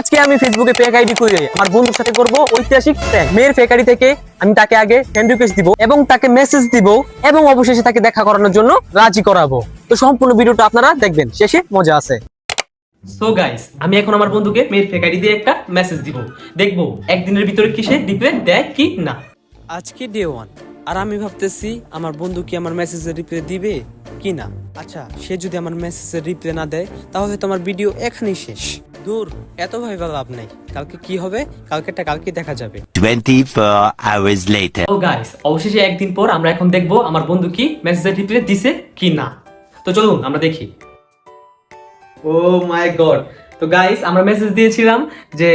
আজকে আমি ফেসবুকে ফেক আইডি খুলে আমার বন্ধুর সাথে করব ঐতিহাসিক। মেয়ের ফেক আইডি থেকে আমি তাকে আগে ফ্রেন্ড রিকোয়েস্ট দিব এবং তাকে মেসেজ দিব এবং অবশেষে তাকে দেখা করানোর জন্য রাজি করাবো। তো সম্পূর্ণ ভিডিওটা আপনারা দেখবেন শেষে মজা আছে। সো গাইস আমি এখন আমার বন্ধুকে মেয়ের ফেক আইডি দিয়ে একটা মেসেজ দিব। দেখব একদিনের ভিতরে কি সে রিপ্লাই দেয় কি না। আজকে ডে ওয়ান আর আমি ভাবতেছি আমার বন্ধু কি আমার মেসেজের রিপ্লাই দিবে কি না? আচ্ছা সে যদি আমার মেসেজের রিপ্লাই না দেয় তাহলে তো আমার ভিডিও এখানেই শেষ। দূর এত ভাইবা লাভ নাই। কালকে কি হবে? কালকেটা কালকে দেখা যাবে। 24 hours later. তো গাইস অবশেষে একদিন পর আমরা এখন দেখব আমার বন্ধু কি মেসেজের রিপ্লাই দিছে কি না। তো চলুন আমরা দেখি। ও মাই গড তো গাইস আমরা মেসেজ দিয়েছিলাম যে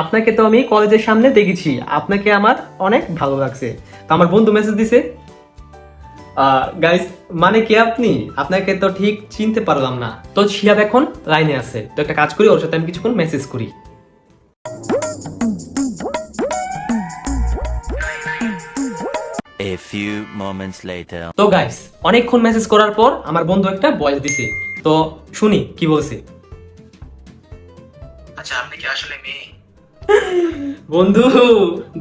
আপনাকে তো আমি কলেজের সামনে দেখেছি। আপনাকে আমার অনেক ভালো লাগছে। তো আমার বন্ধু মেসেজ দিছে গাইস মানে কি আপনি? আপনাকে তো ঠিক চিনতে পারলাম না। তো শিয়াব এখন লাইনে আছে। তো একটা কাজ করি ওর সাথে আমি কিছুক্ষণ মেসেজ করি। A few moments later. তো গাইস অনেকক্ষণ মেসেজ করার পর আমার বন্ধু একটা ভয়েস দিছে। তো শুনি কি বলছে? আচ্ছা আপনি কি আসলে মেয়ে? বন্ধু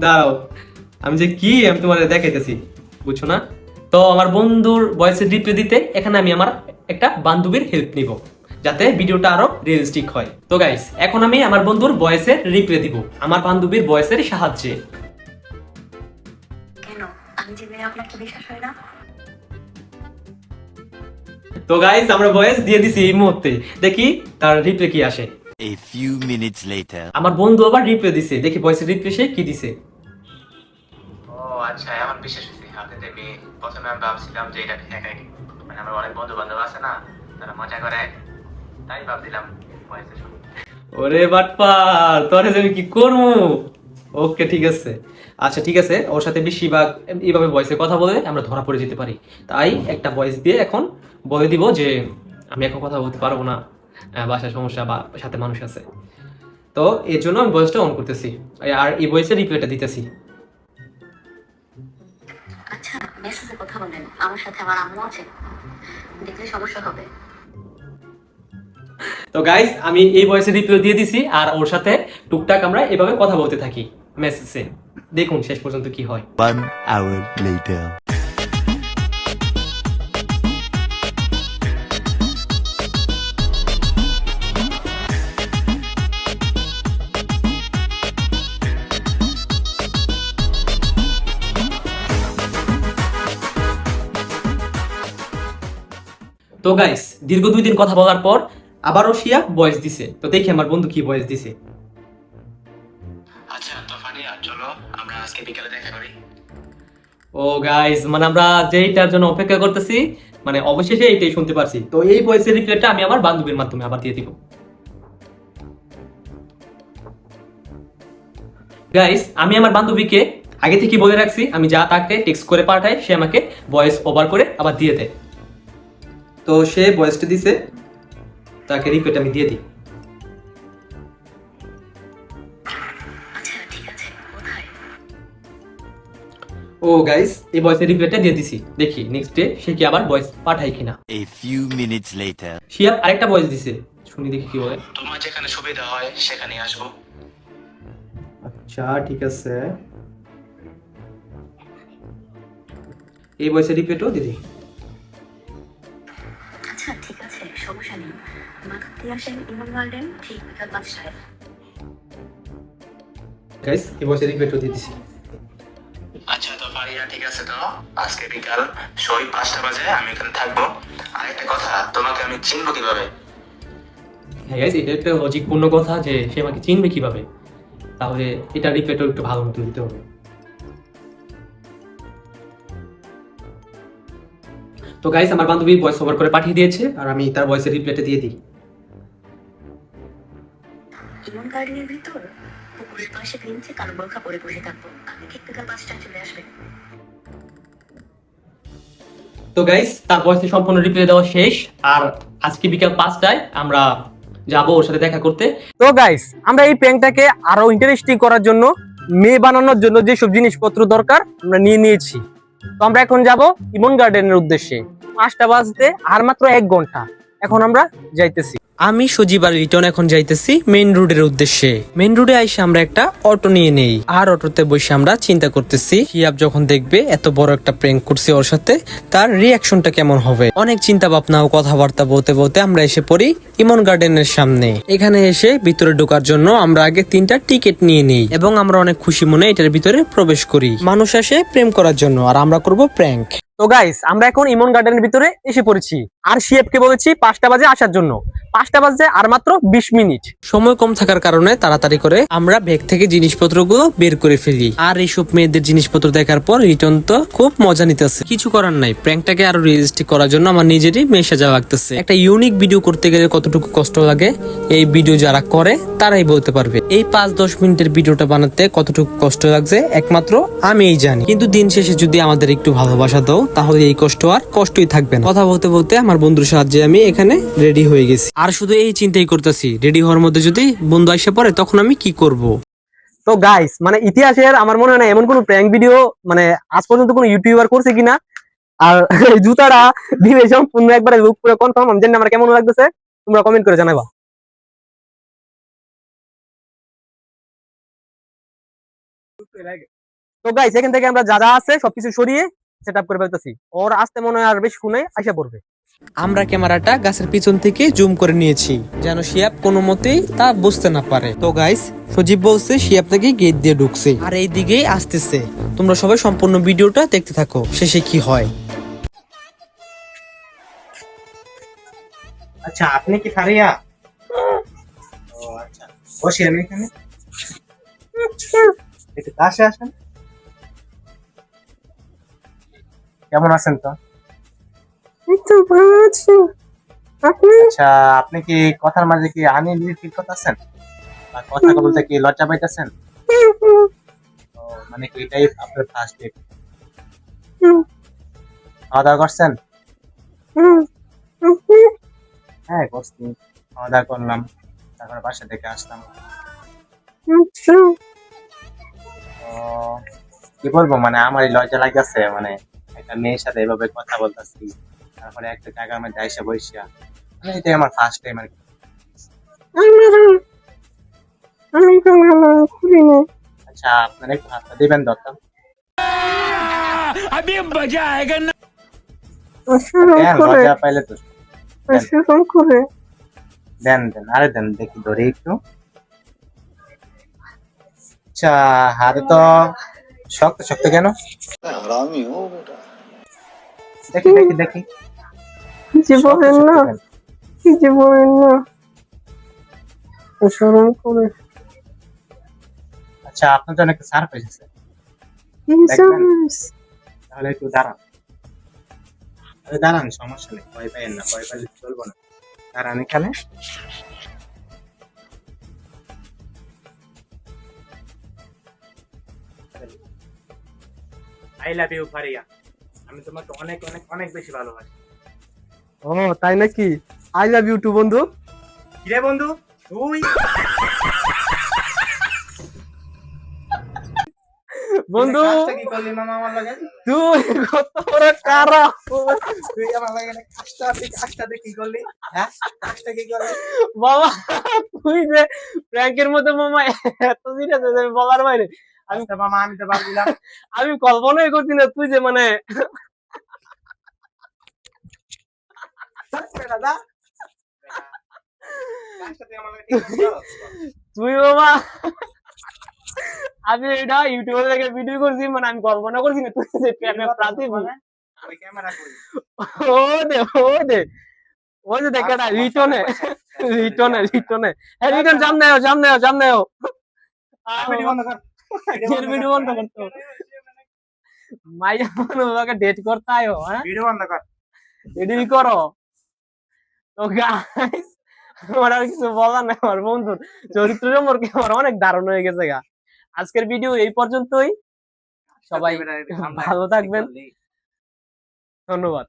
দাঁড়াও। আমি যে কি আমি তোমার দেখাইতেছি। বুঝছ না? তো আমার বন্ধুর ভয়েসের রিপ্লে দিতে এখানে আমি আমার একটা বান্ধবীর হেল্প নিব যাতে ভিডিওটা আরও রিয়েলিস্টিক হয়। তো গাইস এখন আমি আমার বন্ধুর ভয়েসের রিপ্লে দিব আমার বান্ধবীর ভয়েসের সাহায্যে। কেন? আমি যে তো বিশ্বাস হয় না? তো গাইস আমরা ভয়েস দিয়ে দিছি এই মুহূর্তে। দেখি তার রিপ্লে কি আসে। A few minutes later. আমার বন্ধু আবার রিপ্লে দিছে দেখি ভয়েসের রিপ্লে সে কি দিছে। ও আচ্ছা এখন বিশ্বাস মেয়ে প্রথমে আমি ভাবছিলাম যে এটা ফেক মানে আমার অনেক বন্ধু বান্ধব আছে না, তারা মজা করে তাই ভাবছিলাম ওরে বাটপার তোরে আমি কি করব? ওকে, ঠিক আছে। আচ্ছা ঠিক আছে, ওর সাথে এইভাবে ভয়েসে কথা বলে আমরা ধরা পড়ে যেতে পারি। তাই একটা ভয়েস দিয়ে এখন বলে দিব যে আমি এখন কথা বলতে পারব না বাসায় সমস্যা বা সাথে মানুষ আছে। তো এর জন্য আমি ভয়েসটা অন করতেছি। আর এই ভয়েসের রিপ্লাইটা দিতেছি। আচ্ছা মেসেজে কথা বলেন। আমার সাথে আমার আম্মু আছে। দেখলে সমস্যা হবে। তো গাইস আমি এই বয়সে রিপ্লাই দিয়ে দিছি আর ওর সাথে টুকটাক আমরা এভাবে কথা বলতে থাকি। মেসেজে দেখুন শেষ পর্যন্ত কি হয়। তো গাইস দীর্ঘ দুই দিন কথা বলার পর আবারও শিয়া ভয়েস দিছে। তো দেখি আমার বন্ধু কি ভয়েস দিছে। আচ্ছা তো ফানিয়া চলো আমরা আজকে বিকালে দেখা করি। ও গাইস মানে আমরা যেইটার জন্য অপেক্ষা করতেছি মানে অবশেষে এইটাই শুনতে পারছি। তো এই ভয়েসের রিপ্লাইটা আমি আমার বান্ধবীর মাধ্যমে আবার দিয়ে দিব। গাইস আমি আমার বান্ধবীকে আগে থেকে বলে রাখছি আমি যা তাকে টেক্সট করে পাঠাই সে আমাকে ভয়েস ওভার করে আবার দিয়ে দেয়। তো সে ভয়েসটা দিছে তাকে রিপ্লাইটা আমি দিয়ে দিই। ও গাইস এই ভয়েসের রিপ্লাইটা দিয়ে দিছি। দেখি নেক্সট ডে সে কি আবার ভয়েস পাঠায় কিনা। A few minutes later. Shiyab আরেকটা ভয়েস দিছে। শুনি দেখি কি বলে। তোমার যেখানে সুবিধা হয় সেখানে আসব। আচ্ছা ঠিক আছে। এই ভয়েসের রিপ্লাইটাও দিদি আচ্ছা ঠিক আছে সমস্যা নেই। মাথাতে আসেন ইমন গার্ডেন ঠিক বিকাল পাঁচটায় গাইস এই ভয়েসের রিপ্লাইটাও দিয়ে দিছি আচ্ছা তো ফারিয়া ঠিক আছে তো? আজকে বিকাল সই পাঁচটা বাজে আমি এখানে থাকব। আর একটা কথা তোমাকে আমি চিনবো কীভাবে? হ্যাঁ গাইস এটা একটা লজিকপূর্ণ কথা যে সে আমাকে চিনবে কীভাবে। তাহলে এটা রিপ্লাইটাও একটু ভালো মতো দিতে হবে। তো গাইস আমার বান্ধবী ভয়েস ওভার করে পাঠিয়ে দিয়েছে আর আমি তার ভয়েসের রিপ্লাইটা দিয়ে দিই। ইমন গার্ডেনের ভিতর পুকুরের পাশে বেঞ্চে কালো বোরখা পরে বসে থাকব আপনি ঠিক বিকাল পাঁচটায় চলে আসবেন তো গাইস তার ভয়েসে সম্পূর্ণ রিপ্লাই দেওয়া শেষ আর আজকে বিকাল পাঁচটায় আমরা যাব ওর সাথে দেখা করতে। তো গাইস আমরা এই প্র্যাঙ্কটাকে আরও ইন্টারেস্টিং করার জন্য মেয়ে বানানোর জন্য যেসব জিনিসপত্র দরকার আমরা নিয়ে নিয়েছি। তো আমরা এখন যাব ইমন গার্ডেনের উদ্দেশ্যে। পাঁচটা বাজতে আর মাত্র এক ঘণ্টা। এখন আমরা যাইতেছি। আমি সজীব আর রিটন এখন যাইতেছি মেইন রোডের উদ্দেশ্যে। মেইন রোডে আইসে আমরা একটা অটো নিয়ে নেই। আর অটোতে বসে আমরা চিন্তা করতেছি, হিয়াব যখন দেখবে এত বড় একটা প্র্যাঙ্ক করছে ওর সাথে, তার রিয়াকশনটা কেমন হবে? অনেক চিন্তা ভাবনা ও কথাবার্তা বলতে বলতে আমরা এসে পড়ি ইমন গার্ডেনের সামনে। এখানে এসে ভিতরে ঢোকার জন্য আমরা আগে তিনটা টিকিট নিয়ে নিই এবং আমরা অনেক খুশি মনে এটার ভিতরে প্রবেশ করি। মানুষ আসে প্রেম করার জন্য আর আমরা করব প্র্যাঙ্ক তো গাইস আমরা এখন ইমন গার্ডেনের ভিতরে এসে পড়েছি। আর শিএফকে বলেছি পাঁচটা বাজে আসার জন্য। পাঁচটা বাজে আর মাত্র বিশ মিনিট। সময় কম থাকার কারণে তাড়াতাড়ি করে আমরা ব্যাগ থেকে জিনিসপত্রগুলো বের করে ফেলি। আর এইসব মেয়েদের জিনিসপত্র দেখার পর রিটন তো খুব মজা নিতেছে। কিছু করার নাই। প্র্যাঙ্কটাকে আরও রিয়েলিস্টিক করার জন্য আমার নিজেরই মেশা যাওয়া লাগতেছে। একটা ইউনিক ভিডিও করতে গেলে কতটুকু কষ্ট লাগে, এই ভিডিও যারা করে তারাই বলতে পারবে। এই পাঁচ দশ মিনিটের ভিডিওটা বানাতে কতটুকু কষ্ট লাগছে, একমাত্র আমিই জানি। কিন্তু দিন শেষে যদি আমাদের একটু ভালোবাসা দাও, তাহলে এই কষ্ট আর কষ্টই থাকবে না। কথা বলতে বলতে আমার বন্ধুর সাহায্যে আমি এখানে রেডি হয়ে গেছি। আর শুধু এই চিন্তাই করতেছি, রেডি হওয়ার মধ্যে যদি বন্ধু আসে পড়ে, তখন আমি কি করব? তো গাইস মানে ইতিহাসের আমার মনে হয় না এমন কোনো প্র্যাঙ্ক ভিডিও মানে আজ পর্যন্ত কোনো ইউটিউবার করছে কিনা? আর জুতাটা দিবে সম্পূর্ণ একবারে লুক পুরো কনফার্ম আমি জানি আমার কেমন লাগতেছে, তোমরা কমেন্ট করে জানাবা। তো গাইস এখান থেকে আমরা যা যা আছে সবকিছু সরিয়ে সেট আপ করে ফেলতেছি। ওর আসতে মনে হয় আর বেশ শুনে আইসা পড়বে। আমরা ক্যামেরাটা গাছের পিছন থেকে জুম করে নিয়েছি যেন শিয়াব কোনো মতেই তা বুঝতে না পারে। তো গাইস সজীব বলছে শিয়াব নাকি গেট দিয়ে ঢুকছে। আর এই দিকেই আসতেছে। তোমরা সবাই সম্পূর্ণ ভিডিওটা দেখতে থাকো শেষে কি হয়। আচ্ছা আপনি কি ফারিয়া? ও আচ্ছা। বসি আমি এখানে। কাছে আসেন। কেমন আছেন তো? আচ্ছা আপনি কি কথার মাঝে কি আনি ফিল করতেছেন বা কথা বলতে কি লজ্জা পাইতেছেন? ও, মানে কি এটাই আপনার ফার্স্ট ডেট খাওয়া দাওয়া করছেন? হ্যাঁ করছি। খাওয়া দাওয়া করলাম। তারপর বাসা থেকে আসলাম। তো কি বলব মানে আমারই লজ্জা লাগতেছে মানে একটা মেয়ের সাথে এভাবে কথা বলতেছি তারপরে একটা জায়গার মধ্যে আইসা বসিয়া মানে এটাই আমার ফার্স্ট টাইম আর কি। আচ্ছা আপনার একটু হাতটা দিবেন দত্তম লজ্জা পাইলে তো দেন দেন আরে দেন দেখি ধরে একটু। আচ্ছা হাতে তো শক্ত শক্ত কেন? দেখি দেখি দেখি। জীবনের না শক্ত কেন? না। শরম করে। আচ্ছা আপনার জন্য একটা সারপ্রাইজ আছে। তাহলে একটু দাঁড়ান। দাঁড়ান সমস্যা নেই। ভয় পাইয়েন না ভয় পাইলে চলবো না। দাঁড়ান এখানে। আই লাভ ইউ ফারিয়া আমি তোমাকে অনেক অনেক অনেক বেশি ভালোবাসি। ও তাই নাকি? আই লাভ ইউ টু বন্ধু। কিরে বন্ধু? তুই? বন্ধু কি করলি মামা আমার লাগে? তুই কত বড় কারা? তুই আমার লাগে কাজটা তুই কাজটা কি করলি? হ্যাঁ? কাজটা কি করলি? বাবা তুই যে প্র্যাঙ্কের মধ্যে মামা এত হয়ে বলার বাইরে। আমি আচ্ছা মামা আমি তো আমি কল্পনাই করছি না তুই যে মানে দাদা তুই বাবা আমি এটা ইউটিউবে দেখে ভিডিও করছি মানে আমি কল্পনা করছি না তুই যে প্রেমে ক্যামেরা কই ও দে ও দে ও যে দেখে না রিটনে। রিটনে রিটনে। হ্যাঁ রিটন সামনে আও সামনে ভিডিও বন্ধ কর। কির ভিডিও বন্ধ করতো মাইয়া মানুষকে ডেট করতে আয়ো হ্যাঁ? ভিডিও বন্ধ কর। তো গাইস আমার আর কিছু বলার নাই আমার বন্ধুর চরিত্র সম্পর্কে আমার অনেক ধারণা হয়ে গেছে গা। আজকের ভিডিও এই পর্যন্তই। সবাই ভালো থাকবেন। ধন্যবাদ।